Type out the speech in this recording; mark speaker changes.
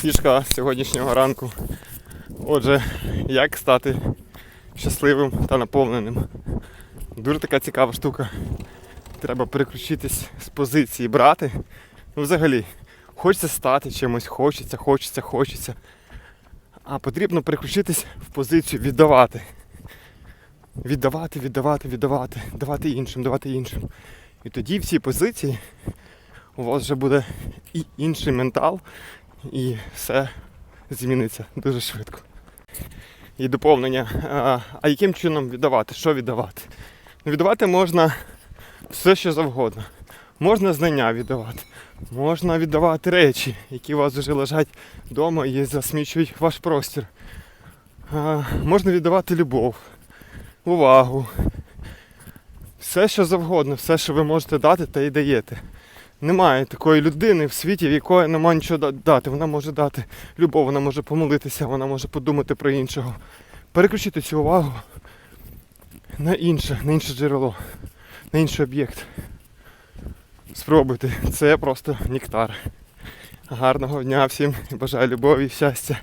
Speaker 1: Фішка сьогоднішнього ранку. Отже, як стати щасливим та наповненим. Дуже така цікава штука. Треба переключитись з позиції брати. Ну, взагалі, хочеться стати чимось, хочеться, хочеться, хочеться. А потрібно переключитись в позицію віддавати. Віддавати, віддавати, віддавати, давати іншим, давати іншим. І тоді в цій позиції у вас вже буде і інший ментал, і все зміниться дуже швидко. І доповнення. А, а яким чином віддавати? Що віддавати? Віддавати можна все, що завгодно. Можна знання віддавати, можна віддавати речі, які у вас вже лежать вдома і засмічують ваш простір. А, можна віддавати любов, увагу. Все, що завгодно, все, що ви можете дати, те і даєте. Немає такої людини в світі, в якої немає нічого дати. Вона може дати любов, вона може помолитися, вона може подумати про іншого. Переключити цю увагу на інше, на інше джерело, на інший об'єкт. Спробуйте. Це просто нектар. Гарного дня всім. Бажаю любові і щастя.